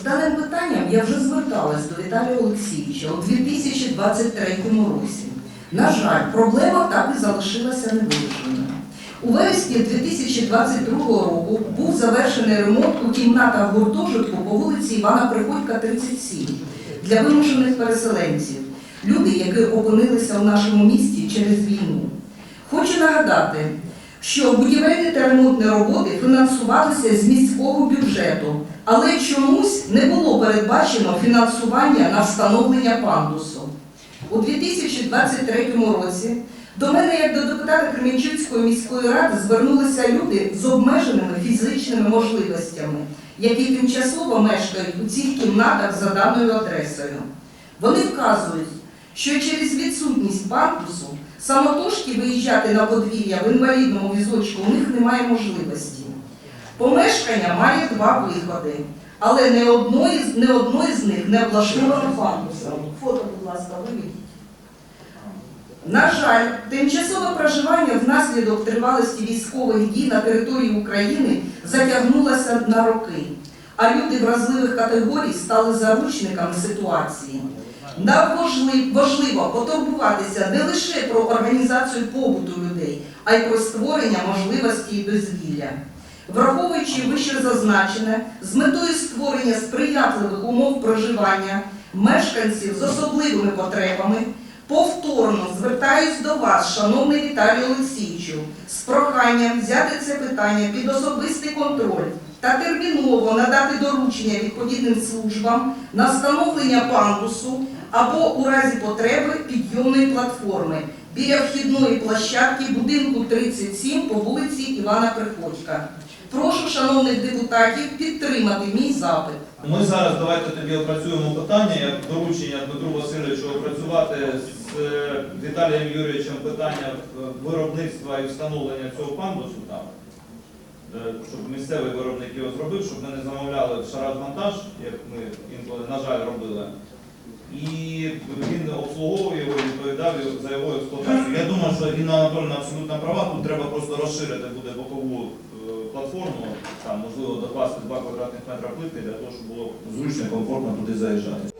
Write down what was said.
З даним питанням я вже зверталась до Віталія Олексійовича у 2023 році. На жаль, проблема так і залишилася невирішеною. У вересні 2022 року був завершений ремонт у кімнатах гуртожитку по вулиці Івана Приходька, 37 для вимушених переселенців, люди, які опинилися в нашому місті через війну. Хочу нагадати, що будівельні та ремонтні роботи фінансувалися з міського бюджету, але чомусь не було передбачено фінансування на встановлення пандусу. У 2023 році до мене, як до депутата Кременчуцької міської ради, звернулися люди з обмеженими фізичними можливостями, які тимчасово мешкають у цих кімнатах за даною адресою. Вони вказують, що через відсутність пандусу самотужки виїжджати на подвір'я в інвалідному візочку у них немає можливості. Помешкання має два виходи, але не одної, не одної з них не облаштовано пандусом. Фото, будь ласка, виведіть. На жаль, тимчасове проживання внаслідок тривалості військових дій на території України затягнулося на роки, а люди вразливих категорій стали заручниками ситуації. Нам важли- важливо потурбуватися не лише про організацію побуту людей, а й про створення можливості і дозвілля. Враховуючи вище зазначене, з метою створення сприятливих умов проживання мешканців з особливими потребами, повторно звертаюсь до вас, шановний Віталій Олексійовичу, з проханням взяти це питання під особистий контроль та терміново надати доручення відповідним службам на встановлення пандусу або у разі потреби підйомної платформи біля вхідної площадки будинку 37 по вулиці Івана Приходька. Прошу шановних депутатів підтримати мій запит. Ми зараз давайте тоді опрацюємо питання, як доручення Дмитру Васильовичу опрацювати з е, Віталієм Юрійовичем питання виробництва і встановлення цього пандусу там, щоб місцевий виробник його зробив, щоб ми не замовляли шарат-монтаж, як ми інколи, на жаль, робили. І він обслуговує його, відповідав за його експлуатацію. Я думаю, що Інна Анатольовна абсолютно права, тут треба просто розширити буде бокову е, платформу, там можливо докласти 2 квадратних метра плитки для того, щоб було зручно комфортно туди заїжджати.